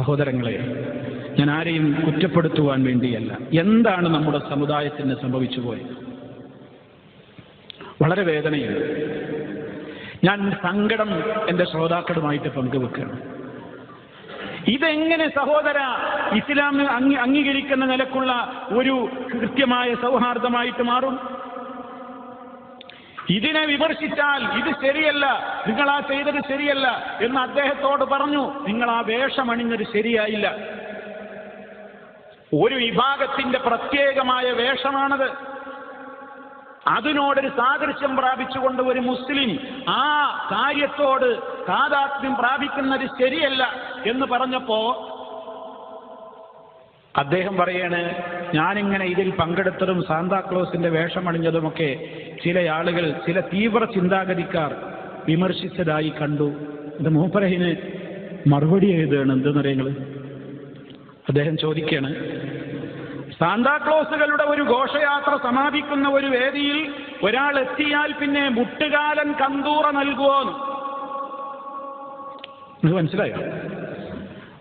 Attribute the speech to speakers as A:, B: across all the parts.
A: സഹോദരങ്ങളെ ഞാൻ ആരെയും കുറ്റപ്പെടുത്തുവാൻ വേണ്ടിയല്ല. എന്താണ് നമ്മുടെ സമുദായത്തിന് സംഭവിച്ചു പോയത്? വളരെ വേദനയുണ്ട് ഞാൻ സങ്കടം എന്റെ ശ്രോതാക്കളുമായിട്ട് പങ്കുവെക്കുകയാണ്. ഇതെങ്ങനെ സഹോദര ഇസ്ലാം അംഗീകരിക്കുന്ന നിലക്കുള്ള ഒരു കൃത്യമായ സൗഹാർദ്ദമായിട്ട് മാറും? ഇതിനെ വിമർശിച്ചാൽ ഇത് ശരിയല്ല നിങ്ങൾ ആ ചെയ്തത് ശരിയല്ല എന്ന് അദ്ദേഹത്തോട് പറഞ്ഞു. നിങ്ങൾ ആ വേഷമണിഞ്ഞത് ശരിയായില്ല. ഒരു വിഭാഗത്തിന്റെ പ്രത്യേകമായ വേഷമാണത്. അതിനോടൊരു സാദൃശ്യം പ്രാപിച്ചുകൊണ്ട് ഒരു മുസ്ലിം ആ കാര്യത്തോട് താതാത്മ്യം പ്രാപിക്കുന്നത് ശരിയല്ല എന്ന് പറഞ്ഞപ്പോ അദ്ദേഹം പറയാണ് ഞാനിങ്ങനെ ഇതിൽ പങ്കെടുത്തതും സാന്താക്ലോസിന്റെ വേഷമണിഞ്ഞതുമൊക്കെ ചില ആളുകൾ ചില തീവ്ര ചിന്താഗതിക്കാർ വിമർശിച്ചതായി കണ്ടു. ഇത് മൂപ്പരഹിന് മറുപടി എഴുതുകയാണ്. എന്തെന്നറിയങ്ങൾ അദ്ദേഹം ചോദിക്കുകയാണ് സാന്താക്ലോസുകളുടെ ഒരു ഘോഷയാത്ര സമാപിക്കുന്ന ഒരു വേദിയിൽ ഒരാൾ എത്തിയാൽ പിന്നെ മുട്ടുകാലൻ കന്തൂറ നൽകുമോ ഇത് മനസ്സിലായോ?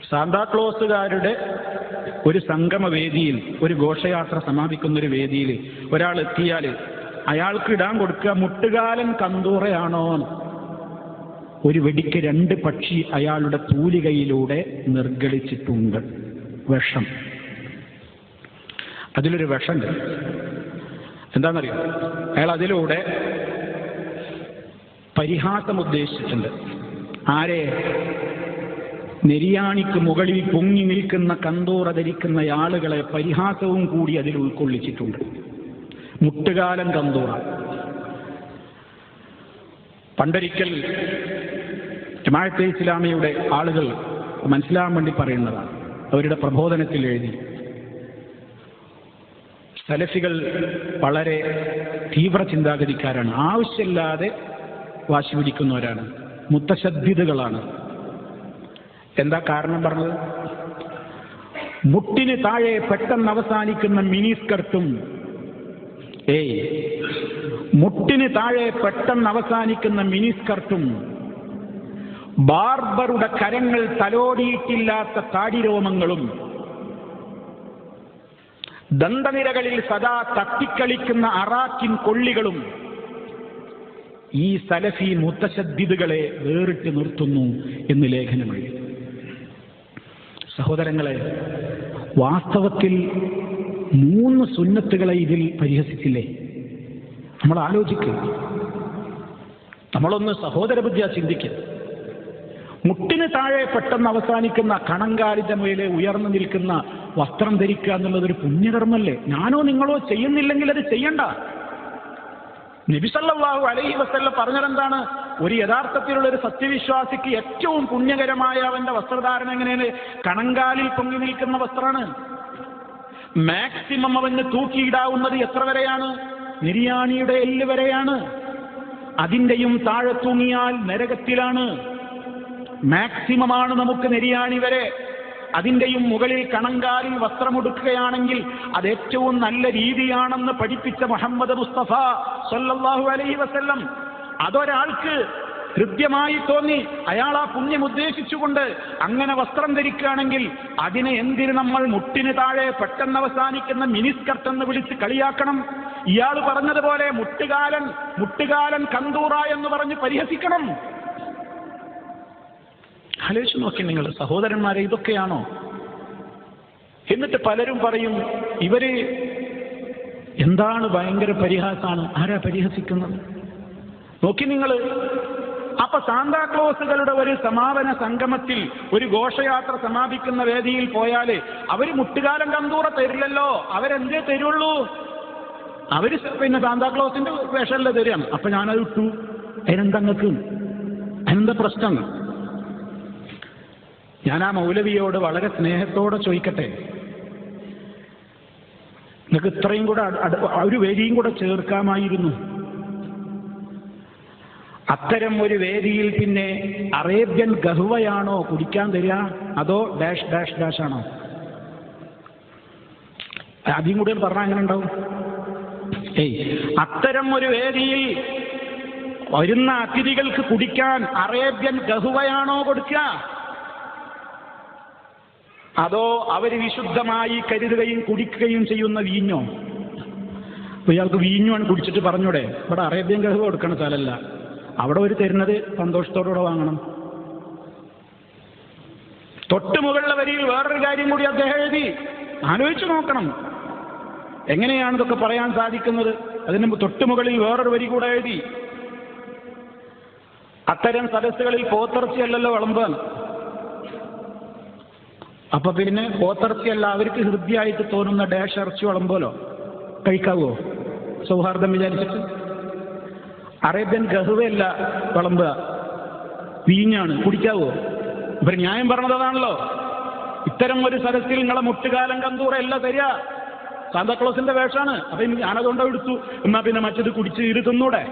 A: സാന്താക്ലോസുകാരുടെ ഒരു സംഗമ വേദിയിൽ ഒരു ഘോഷയാത്ര സമാപിക്കുന്ന ഒരു വേദിയിൽ ഒരാൾ എത്തിയാൽ അയാൾക്ക് ഇടാൻ കൊടുക്കുക മുട്ടുകാലൻ കന്തൂറയാണോ? ഒരു വെടിക്ക് രണ്ട് പക്ഷി അയാളുടെ തൂലികയിലൂടെ നിർഗളിച്ചിട്ടുണ്ട്. വിഷം. അതിലൊരു വിഷമുണ്ട്. എന്താണെന്നറിയോ? അയാൾ അതിലൂടെ പരിഹാസം ഉദ്ദേശിച്ചിട്ടുണ്ട് ആരെ? നെരിയാണിക്ക് മുകളിൽ പൊങ്ങി നിൽക്കുന്ന കന്തോറ ധരിക്കുന്ന ആളുകളെ പരിഹാസവും കൂടി അതിൽ ഉൾക്കൊള്ളിച്ചിട്ടുണ്ട്. മുട്ടുകാലം കന്തോറ പണ്ടൊരിക്കൽ ജമാഅത്തെ ഇസ്ലാമിയുടെ ആളുകൾ മനസ്സിലാകാൻ വേണ്ടി പറയുന്നതാണ്. അവരുടെ പ്രബോധനത്തിൽ എഴുതി. സലഫികൾ വളരെ തീവ്ര ചിന്താഗതിക്കാരാണ്. ആവശ്യമില്ലാതെ വാശി പിടിക്കുന്നവരാണ്. മുത്തശദ്ധിതകളാണ് എന്താ കാരണം പറഞ്ഞത്? മുട്ടിന് താഴെ പെട്ടെന്ന് അവസാനിക്കുന്ന മിനി സ്കർട്ടും ഏയ് മുട്ടിന് താഴെ പെട്ടെന്ന് അവസാനിക്കുന്ന മിനി സ്കർട്ടും ബാർബറുടെ കരങ്ങൾ തലോടിയിട്ടില്ലാത്ത താടിരോമങ്ങളും ദന്തനിരകളിൽ സദാ തട്ടിക്കളിക്കുന്ന അറാക്കിൻ കൊള്ളികളും ഈ സലഫി മുത്തശദ്ദിദുകളെ വേറിട്ട് നിർത്തുന്നു എന്ന് ലേഖനമെഴുതി. സഹോദരങ്ങളെ വാസ്തവത്തിൽ മൂന്ന് സുന്നത്തുകളെ ഇതിൽ പരിഹസിച്ചില്ലേ? നമ്മൾ ആലോചിക്കുക നമ്മളൊന്ന് സഹോദര ബുദ്ധിയ ചിന്തിക്കുക മുട്ടിന് താഴെ പെട്ടെന്ന് അവസാനിക്കുന്ന കണങ്കാലിന്റെ മേലെ ഉയർന്നു നിൽക്കുന്ന വസ്ത്രം ധരിക്കുക എന്നുള്ളത് ഒരു പുണ്യകർമ്മല്ലേ? ഞാനോ നിങ്ങളോ ചെയ്യുന്നില്ലെങ്കിൽ അത് ചെയ്യണ്ട. നബിസല്ലാഹു അലൈഹി വസല്ല പറഞ്ഞതെന്താണ്? ഒരു യഥാർത്ഥത്തിലുള്ള ഒരു സത്യവിശ്വാസിക്ക് ഏറ്റവും പുണ്യകരമായ അവന്റെ വസ്ത്രധാരണ എങ്ങനെയാണ്? കണങ്കാലിൽ പൊങ്ങി നിൽക്കുന്ന വസ്ത്രമാണ്. മാക്സിമം അവന് തൂക്കിയിടാവുന്നത് എത്ര വരെയാണ്? നിര്യാണിയുടെ എല്ല് വരെയാണ്. അതിന്റെയും താഴെ തൂങ്ങിയാൽ നരകത്തിലാണ്. മാക്സിമമാണ് നമുക്ക് നിര്യാണി വരെ. അതിന്റെയും മുകളിൽ കണങ്കാലിൽ വസ്ത്രമുടുക്കുകയാണെങ്കിൽ അത് ഏറ്റവും നല്ല രീതിയാണെന്ന് പഠിപ്പിച്ച മുഹമ്മദ് മുസ്തഫ സല്ലല്ലാഹു അലൈഹി വസല്ലം അതൊരാൾക്ക് ഹൃദ്യമായി തോന്നി. അയാൾ ആ പുണ്യം ഉദ്ദേശിച്ചുകൊണ്ട് അങ്ങനെ വസ്ത്രം ധരിക്കുകയാണെങ്കിൽ അതിനെ എന്തിന് നമ്മൾ മുട്ടിന് താഴെ പെട്ടെന്ന് അവസാനിക്കുന്ന മിനിസ്കർട്ട് എന്ന് വിളിച്ച് കളിയാക്കണം? ഇയാൾ പറഞ്ഞതുപോലെ മുട്ടുകാലൻ മുട്ടുകാലൻ കന്തൂറ എന്ന് പറഞ്ഞ് പരിഹസിക്കണം. ആലോചിച്ച് നോക്കി നിങ്ങൾ സഹോദരന്മാരെ ഇതൊക്കെയാണോ? എന്നിട്ട് പലരും പറയും ഇവർ എന്താണ് ഭയങ്കര പരിഹാസമാണ് ആരാ പരിഹസിക്കുന്നത്? നോക്കി നിങ്ങൾ അപ്പൊ സാന്താക്ലോസുകളുടെ ഒരു സമാപന സംഗമത്തിൽ ഒരു ഘോഷയാത്ര സമാപിക്കുന്ന വേദിയിൽ പോയാൽ അവർ മുട്ടുകാലം കന്തൂറ തരില്ലല്ലോ. അവരെന്തേ തരുള്ളൂ? അവർ പിന്നെ സാന്താക്ലോസിന്റെ വേഷമല്ലേ തരാം അപ്പൊ ഞാനത് ഇട്ടു. അതിനെന്തങ്ങൾക്ക് അതിനെന്താ പ്രശ്നം? ഞാൻ ആ മൗലവിയോട് വളരെ സ്നേഹത്തോടെ ചോദിക്കട്ടെ. നിങ്ങൾക്ക് ഇത്രയും കൂടെ ഒരു വേദിയും കൂടെ ചേർക്കാമായിരുന്നു. അത്തരം ഒരു വേദിയിൽ പിന്നെ അറേബ്യൻ ഗഹുവയാണോ കുടിക്കാൻ തരിക? അതോ ഡാഷ് ഡാഷ് ഡാഷ് ആണോ? ആദ്യം കൂടെ പറഞ്ഞാൽ അങ്ങനെ ഉണ്ടാവും? ഏയ് അത്തരം ഒരു വേദിയിൽ വരുന്ന അതിഥികൾക്ക് കുടിക്കാൻ അറേബ്യൻ ഗഹുവയാണോ കൊടുക്കുക? അതോ അവർ വിശുദ്ധമായി കരുതുകയും കുടിക്കുകയും ചെയ്യുന്ന വീഞ്ഞോ? ഇയാൾക്ക് വീഞ്ഞുമാണ് കുടിച്ചിട്ട് പറഞ്ഞൂടെ. ഇവിടെ അറേബ്യൻ ഗഹുവ കൊടുക്കണ സ്ഥലമല്ല അവിടെ ഒരു തരുന്നത് സന്തോഷത്തോടുകൂടെ വാങ്ങണം. തൊട്ട് മുകളിലെ വരിയിൽ വേറൊരു കാര്യം കൂടി അദ്ദേഹം എഴുതി. ആലോചിച്ചു നോക്കണം. എങ്ങനെയാണ് ഇതൊക്കെ പറയാൻ സാധിക്കുന്നത്? അതിന് തൊട്ട് മുകളിൽ വേറൊരു വരി കൂടെ എഴുതി. അത്തരം സദസ്സുകളിൽ പോത്തർച്ചയല്ലല്ലോ വിളമ്പാൻ അപ്പൊ പിന്നെ പോത്തർച്ചയല്ല അവർക്ക് ഹൃദ്യായിട്ട് തോന്നുന്ന ഡേഷ് ഇറച്ചി വിളമ്പോലോ കഴിക്കാവോ? സൗഹാർദ്ദം വിചാരിച്ചിട്ട്. അറേബ്യൻ ഗഹുവയല്ല വിളമ്പുക. വീഞ്ഞാണ് കുടിക്കാവോ? ഇവർ ന്യായം പറഞ്ഞതാണല്ലോ ഇത്തരം ഒരു സദസ്സിൽ നിങ്ങളെ മുട്ടുകാലം കന്തൂറ എല്ലാം തരിക. സാന്താക്ലോസിന്റെ വേഷമാണ് അപ്പൊ ഞാനതുകൊണ്ടോ എടുത്തു. എന്നാ പിന്നെ മറ്റത് കുടിച്ച് ഇരുത്തുന്നൂടെ തിന്നൂടെ?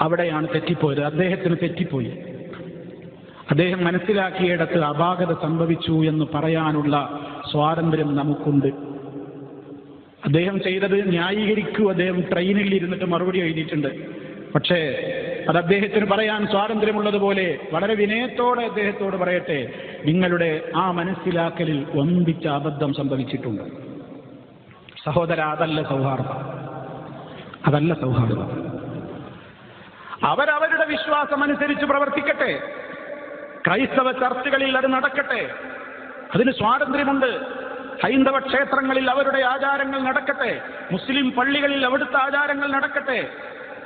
A: അവിടെയാണ് തെറ്റിപ്പോയത്. അദ്ദേഹത്തിന് തെറ്റിപ്പോയി. അദ്ദേഹം മനസ്സിലാക്കിയിടത്ത് അപാകത സംഭവിച്ചു എന്ന് പറയാനുള്ള സ്വാതന്ത്ര്യം നമുക്കുണ്ട്. അദ്ദേഹം ചെയ്തത് ന്യായീകരിക്കൂ. അദ്ദേഹം ട്രെയിനിൽ ഇരുന്നിട്ട് മറുപടി എഴുതിയിട്ടുണ്ട്. പക്ഷേ അത് അദ്ദേഹത്തിന് പറയാൻ സ്വാതന്ത്ര്യമുള്ളതുപോലെ വളരെ വിനയത്തോടെ അദ്ദേഹത്തോട് പറയട്ടെ നിങ്ങളുടെ ആ മനസ്സിലാക്കലിൽ ഒന്നിച്ച അബദ്ധം സംഭവിച്ചിട്ടുണ്ട്. സഹോദര അതല്ല സൗഹാർദ്ദം. അതല്ല സൗഹാർദ്ദം. അവരവരുടെ വിശ്വാസം അനുസരിച്ച് പ്രവർത്തിക്കട്ടെ. ക്രൈസ്തവ ചർച്ചകളിൽ അത് നടക്കട്ടെ. അതിന് സ്വാതന്ത്ര്യമുണ്ട്. ഹൈന്ദവ ക്ഷേത്രങ്ങളിൽ അവരുടെ ആചാരങ്ങൾ നടക്കട്ടെ. മുസ്ലിം പള്ളികളിൽ അവിടുത്തെ ആചാരങ്ങൾ നടക്കട്ടെ.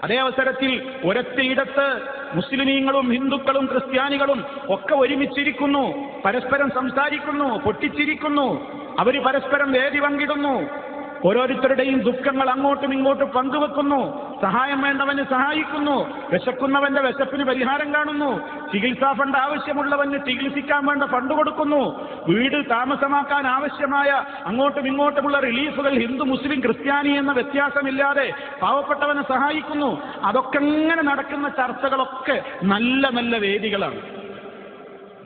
A: അതേ അവസരത്തിൽ ഒരൊറ്റയിടത്ത് മുസ്ലിമീങ്ങളും ഹിന്ദുക്കളും ക്രിസ്ത്യാനികളും ഒക്കെ ഒരുമിച്ചിരിക്കുന്നു. പരസ്പരം സംസാരിക്കുന്നു പൊട്ടിച്ചിരിക്കുന്നു. അവർ പരസ്പരം വേദി പങ്കിടുന്നു. ഓരോരുത്തരുടെയും ദുഃഖങ്ങൾ അങ്ങോട്ടും ഇങ്ങോട്ടും പങ്കുവെക്കുന്നു. സഹായം വേണ്ടവന് സഹായിക്കുന്നു. വിശക്കുന്നവന്റെ വിശപ്പിന് പരിഹാരം കാണുന്നു. ചികിത്സാ ഫണ്ട് ആവശ്യമുള്ളവന് ചികിത്സിക്കാൻ വേണ്ട ഫണ്ട് കൊടുക്കുന്നു. വീട് താമസമാക്കാൻ ആവശ്യമായ അങ്ങോട്ടും ഇങ്ങോട്ടുമുള്ള റിലീഫുകൾ ഹിന്ദു മുസ്ലിം ക്രിസ്ത്യാനി എന്ന വ്യത്യാസമില്ലാതെ പാവപ്പെട്ടവനെ സഹായിക്കുന്നു. അതൊക്കെ എങ്ങനെ നടക്കുന്ന ചർച്ചകളൊക്കെ നല്ല നല്ല വേദികളാണ്.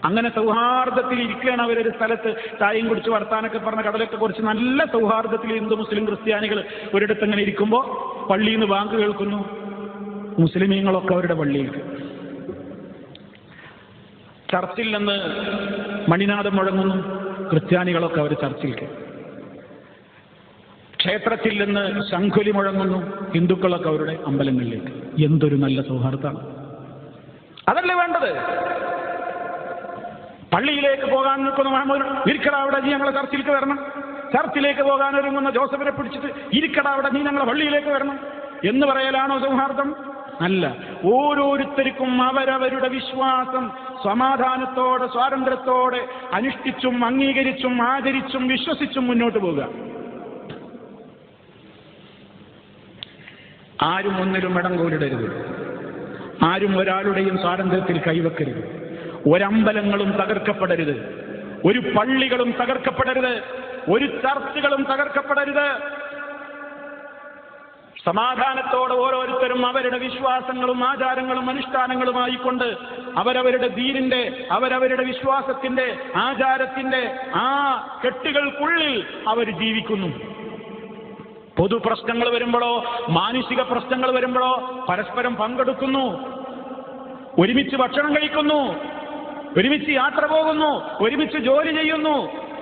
A: അങ്ങനെ സൗഹാർദ്ദത്തിൽ ഇരിക്കുകയാണ് അവരൊരു സ്ഥലത്ത് ചായയും കുടിച്ച് വർത്താനൊക്കെ പറഞ്ഞ കടലൊക്കെ കുറിച്ച് നല്ല സൗഹാർദ്ദത്തിൽ ഹിന്ദു മുസ്ലിം ക്രിസ്ത്യാനികൾ ഒരിടത്ത് അങ്ങനെ ഇരിക്കുമ്പോൾ പള്ളിയിൽ നിന്ന് ബാങ്ക് കേൾക്കുന്നു. മുസ്ലിമീങ്ങളൊക്കെ അവരുടെ പള്ളിയിൽ. ചർച്ചിൽ നിന്ന് മണിനാഥം മുഴങ്ങുന്നു. ക്രിസ്ത്യാനികളൊക്കെ അവർ ചർച്ചിലേക്ക് ക്ഷേത്രത്തിൽ നിന്ന് ശംഖുലി മുഴങ്ങുന്നു. ഹിന്ദുക്കളൊക്കെ അവരുടെ അമ്പലങ്ങളിലേക്ക്. എന്തൊരു നല്ല സൗഹാർദ്ദമാണ്. അതല്ലേ വേണ്ടത്? പള്ളിയിലേക്ക് പോകാൻ നിൽക്കുന്ന മുഹമ്മദ് ഇരിക്കടാ അവിടെ നീ ഞങ്ങളെ ചർച്ചിലേക്ക് വരണം. ചർച്ചിലേക്ക് പോകാൻ ഒരുങ്ങുന്ന ജോസഫിനെ പിടിച്ചിട്ട് ഇരിക്കടാ അവിടെ നീ ഞങ്ങളെ പള്ളിയിലേക്ക് വരണം. എന്ന് പറയലാണോ സൗഹാർദ്ദം? അല്ല. ഓരോരുത്തർക്കും അവരവരുടെ വിശ്വാസം സമാധാനത്തോടെ സ്വാതന്ത്ര്യത്തോടെ അനുഷ്ഠിച്ചും അംഗീകരിച്ചും ആചരിച്ചും വിശ്വസിച്ചും മുന്നോട്ട് പോവുക. ആരും ഒന്നിലും ഇടം കോരിടരുത്. ആരും ഒരാളുടെയും സ്വാതന്ത്ര്യത്തിൽ കൈവെക്കരുത്. ഒരമ്പലങ്ങളും തകർക്കപ്പെടരുത്. ഒരു പള്ളികളും തകർക്കപ്പെടരുത്. ഒരു ചർച്ചുകളും തകർക്കപ്പെടരുത്. സമാധാനത്തോടെ ഓരോരുത്തരും അവരുടെ വിശ്വാസങ്ങളും ആചാരങ്ങളും അനുഷ്ഠാനങ്ങളുമായിക്കൊണ്ട് അവരവരുടെ ദീനിന്റെ അവരവരുടെ വിശ്വാസത്തിന്റെ ആചാരത്തിന്റെ ആ കെട്ടുകൾക്കുള്ളിൽ അവർ ജീവിക്കുന്നു. പൊതു പ്രശ്നങ്ങൾ വരുമ്പോഴോ മാനുഷിക പ്രശ്നങ്ങൾ വരുമ്പോഴോ പരസ്പരം പങ്കെടുക്കുന്നു. ഒരുമിച്ച് ഭക്ഷണം കഴിക്കുന്നു. ഒരുമിച്ച് യാത്ര പോകുന്നു ഒരുമിച്ച് ജോലി ചെയ്യുന്നു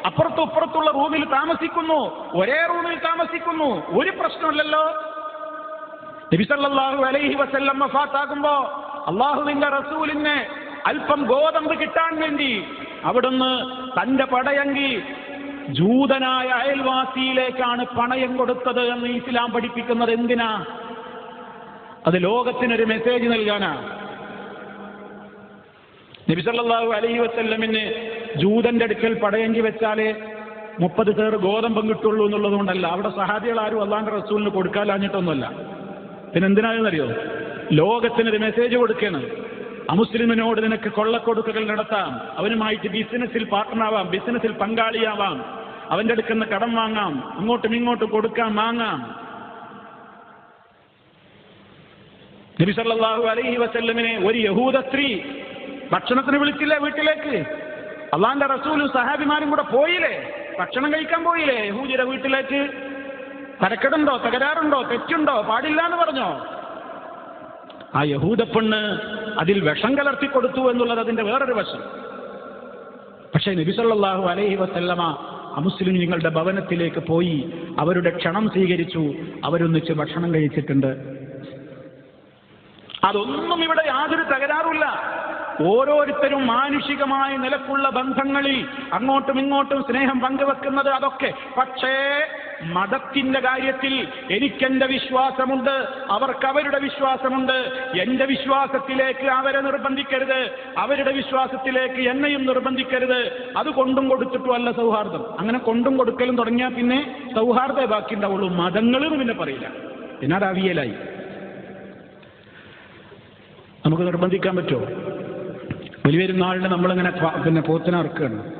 A: അപ്പുറത്തും ഇപ്പുറത്തുള്ള റൂമിൽ താമസിക്കുന്നു ഒരേ റൂമിൽ താമസിക്കുന്നു ഒരു പ്രശ്നമില്ലല്ലോ. നബിസല്ലാഹു അലൈഹി വസല്ലം വഫാത്താകുമ്പോ അള്ളാഹുവിന്റെ റസൂലിന് അല്പം ഗോതമ്പ് കിട്ടാൻ വേണ്ടി അവിടുന്ന് തന്റെ പടയങ്കി ജൂതനായ അയൽവാസിയിലേക്കാണ് പണയം കൊടുത്തത് എന്ന് ഇസ്ലാം പഠിപ്പിക്കുന്നത് എന്തിനാ? അത് ലോകത്തിനൊരു മെസ്സേജ് നൽകാനാ. നബിസല്ലാഹു അലൈഹി വസ്ല്ലമിന് ജൂതന്റെ അടുക്കൽ പടയങ്കി വെച്ചാലേ മുപ്പത് പേർ ഗോതമ്പം കിട്ടുള്ളൂ എന്നുള്ളത് കൊണ്ടല്ല. അവിടെ സഹാബികൾ ആരും അള്ളാന്റെ റസൂലിന് കൊടുക്കാലാഞ്ഞിട്ടൊന്നുമല്ല പിന്നെ എന്തിനാണെന്നറിയോ ലോകത്തിനൊരു മെസ്സേജ് കൊടുക്കണം. അമുസ്ലിമിനോട് നിനക്ക് കൊള്ളക്കൊടുക്കുകൾ നടത്താം. അവനുമായിട്ട് ബിസിനസ്സിൽ പാർട്ട്ണറാവാം ബിസിനസ്സിൽ പങ്കാളിയാവാം. അവന്റെ അടുക്കുന്ന കടം വാങ്ങാം അങ്ങോട്ടും ഇങ്ങോട്ടും കൊടുക്കാം വാങ്ങാം. നബി സല്ലല്ലാഹു അലൈഹി വസല്ലമിനെ ഒരു യഹൂദ സ്ത്രീ ഭക്ഷണത്തിന് വിളിച്ചില്ലേ വീട്ടിലേക്ക്? അള്ളാന്റെ റസൂലും സഹാബിമാരും കൂടെ പോയില്ലേ? ഭക്ഷണം കഴിക്കാൻ പോയില്ലേ? യഹൂജിയുടെ വീട്ടിലേക്ക്? തരക്കെടുണ്ടോ? തകരാറുണ്ടോ? തെറ്റുണ്ടോ? പാടില്ല എന്ന് പറഞ്ഞോ? ആ യഹൂദപ്പെണ്ണ് അതിൽ വിഷം കലർത്തി കൊടുത്തു എന്നുള്ളത് അതിന്റെ വേറൊരു വശം. പക്ഷേ നബിസല്ലാഹു അലൈഹി വസല്ലമ അമുസ്ലിം ഭവനത്തിലേക്ക് പോയി അവരുടെ ക്ഷണം സ്വീകരിച്ചു. അവരൊന്നിച്ച് ഭക്ഷണം കഴിച്ചിട്ടുണ്ട്. അതൊന്നും ഇവിടെ യാതൊരു തകരാറുമില്ല. ഓരോരുത്തരും മാനുഷികമായ നിലക്കുള്ള ബന്ധങ്ങളിൽ അങ്ങോട്ടും ഇങ്ങോട്ടും സ്നേഹം പങ്കുവെക്കുന്നത് അതൊക്കെ. പക്ഷേ മതത്തിന്റെ കാര്യത്തിൽ എനിക്കെന്റെ വിശ്വാസമുണ്ട് അവർക്ക് അവരുടെ വിശ്വാസമുണ്ട്. എന്റെ വിശ്വാസത്തിലേക്ക് അവരെ നിർബന്ധിക്കരുത് അവരുടെ വിശ്വാസത്തിലേക്ക് എന്നെയും നിർബന്ധിക്കരുത്. അത് കൊണ്ടും കൊടുത്തിട്ടും അല്ല സൗഹാർദ്ദം. അങ്ങനെ കൊണ്ടും കൊടുക്കലും തുടങ്ങിയാൽ പിന്നെ സൗഹാർദ്ദ ബാക്കി ഉണ്ടാവുള്ളൂ മതങ്ങളും പിന്നെ പറയില്ല. പിന്നെ അത് അവിയലായി നമുക്ക് നിർബന്ധിക്കാൻ പറ്റുമോ? വലിയൊരുനാളിന് നമ്മളിങ്ങനെ പിന്നെ പോത്തിനെ ഇറക്കുകയാണ്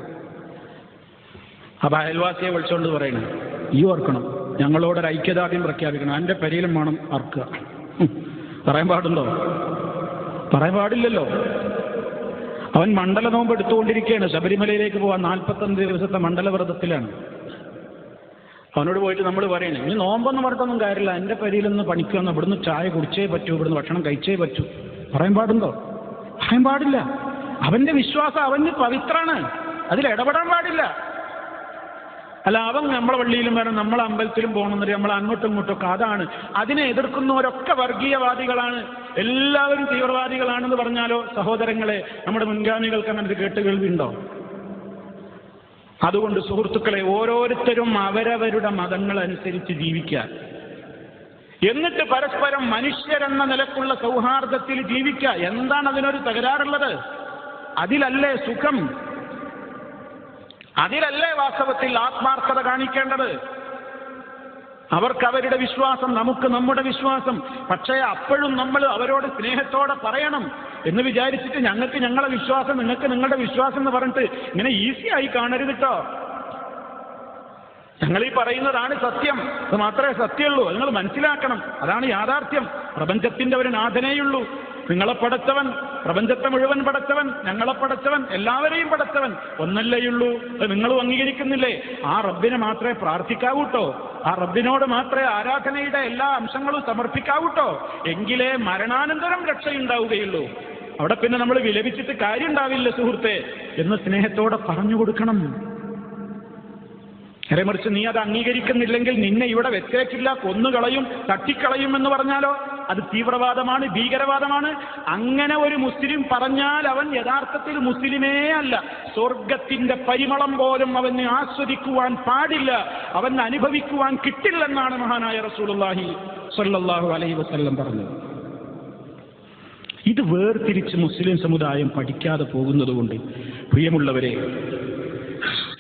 A: അപ്പൊ അയൽവാസിയെ വിളിച്ചോണ്ട് പറയണേ ഈ ഓർക്കണം ഞങ്ങളോടൊരു ഐക്യദാർഢ്യം പ്രഖ്യാപിക്കണം എന്റെ പരിയിലും വേണം അറക്കുക. പറയാൻ പാടുണ്ടോ? പറയാൻ പാടില്ലല്ലോ. അവൻ മണ്ഡല നോമ്പ് എടുത്തുകൊണ്ടിരിക്കുകയാണ്. ശബരിമലയിലേക്ക് പോവാൻ നാൽപ്പത്തഞ്ച് ദിവസത്തെ മണ്ഡലവ്രതത്തിലാണ് അവനോട് പോയിട്ട് നമ്മൾ പറയണേ ഇനി നോമ്പെന്ന് പറഞ്ഞിട്ടൊന്നും കാര്യമില്ല. എന്റെ പരിയിലൊന്ന് പണിക്കുവന്ന് ഇവിടുന്ന് ചായ കുടിച്ചേ പറ്റൂ ഇവിടുന്ന് ഭക്ഷണം കഴിച്ചേ പറ്റൂ. പറയാൻ പാടുണ്ടോ? പറയാൻ പാടില്ല. അവന്റെ വിശ്വാസം അവന് പവിത്രാണ് അതിൽ ഇടപെടാൻ പാടില്ല. അല്ല അവൻ നമ്മളെ പള്ളിയിലും വേണം നമ്മളെ അമ്പലത്തിലും പോകണമെന്നില്ല നമ്മൾ അങ്ങോട്ടും ഇങ്ങോട്ടും ഒക്കെ അതാണ്. അതിനെ എതിർക്കുന്നവരൊക്കെ വർഗീയവാദികളാണ്. എല്ലാവരും തീവ്രവാദികളാണെന്ന് പറഞ്ഞാലോ സഹോദരങ്ങളെ നമ്മുടെ മുൻഗാമികൾക്ക് അങ്ങനെ കേട്ട് കേൾവിണ്ടോ അതുകൊണ്ട് സുഹൃത്തുക്കളെ ഓരോരുത്തരും അവരവരുടെ മതങ്ങൾ അനുസരിച്ച് ജീവിക്കുക. എന്നിട്ട് പരസ്പരം മനുഷ്യരെന്ന നിലക്കുള്ള സൗഹാർദ്ദത്തിൽ ജീവിക്കുക. എന്താണ് അതിനൊരു തകരാറുള്ളത്? അതിലല്ലേ സുഖം? അതിലല്ലേ വാസ്തവത്തിൽ ആത്മാർത്ഥത കാണിക്കേണ്ടത്? അവർക്ക് അവരുടെ വിശ്വാസം നമുക്ക് നമ്മുടെ വിശ്വാസം. പക്ഷേ അപ്പോഴും നമ്മൾ അവരോട് സ്നേഹത്തോടെ പറയണം എന്ന് വിചാരിച്ചിട്ട് ഞങ്ങൾക്ക് ഞങ്ങളെ വിശ്വാസം നിങ്ങൾക്ക് നിങ്ങളുടെ വിശ്വാസം എന്ന് പറഞ്ഞിട്ട് ഇങ്ങനെ ഈസി ആയി കാണരുത് കേട്ടോ ഞങ്ങൾ ഈ പറയുന്നതാണ് സത്യം. അത് മാത്രമേ സത്യമുള്ളൂ. നിങ്ങൾ മനസ്സിലാക്കണം. അതാണ് യാഥാർത്ഥ്യം. പ്രപഞ്ചത്തിന്റെ ഒരു നാഥനേയുള്ളൂ. നിങ്ങളെ പടച്ചവൻ പ്രപഞ്ചത്തെ മുഴുവൻ പടച്ചവൻ ഞങ്ങളെ പടച്ചവൻ എല്ലാവരെയും പടച്ചവൻ. ഒന്നല്ലേയുള്ളൂ. അത് നിങ്ങളും അംഗീകരിക്കുന്നില്ലേ? ആ റബ്ബിനെ മാത്രമേ പ്രാർത്ഥിക്കാവൂട്ടോ? ആ റബ്ബിനോട് മാത്രമേ ആരാധനയുടെ എല്ലാ അംശങ്ങളും സമർപ്പിക്കാവൂട്ടോ? എങ്കിലേ മരണാനന്തരം രക്ഷയുണ്ടാവുകയുള്ളൂ. അവിടെ പിന്നെ നമ്മൾ വിലപിച്ചിട്ട് കാര്യം ഉണ്ടാവില്ല സുഹൃത്തെ. എന്ന് സ്നേഹത്തോടെ പറഞ്ഞു കൊടുക്കണം. നേരെ മറിച്ച് നീ അത് അംഗീകരിക്കുന്നില്ലെങ്കിൽ നിന്നെ ഇവിടെ വെച്ചേക്കില്ല കൊന്നുകളയും തട്ടിക്കളയും എന്ന് പറഞ്ഞാലോ? അത് തീവ്രവാദമാണ് ഭീകരവാദമാണ്. അങ്ങനെ ഒരു മുസ്ലിം പറഞ്ഞാൽ അവൻ യഥാർത്ഥത്തിൽ മുസ്ലിമേ അല്ല. സ്വർഗത്തിന്റെ പരിമളം പോലും അവന് ആസ്വദിക്കുവാൻ പാടില്ല. അവൻ അനുഭവിക്കുവാൻ കിട്ടില്ലെന്നാണ് മഹാനായ റസൂലുള്ളാഹി സ്വല്ലല്ലാഹു അലൈഹി വസല്ലം പറഞ്ഞത്. ഇത് വേർതിരിച്ച് മുസ്ലിം സമുദായം പഠിക്കാതെ പോകുന്നതുകൊണ്ട് പ്രിയമുള്ളവരെ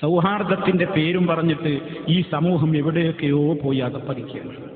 A: സൗഹാർദ്ദത്തിന്റെ പേരും പറഞ്ഞിട്ട് ഈ സമൂഹം എവിടെയൊക്കെയോ പോയി അകപ്പതിക്കുകയാണ്.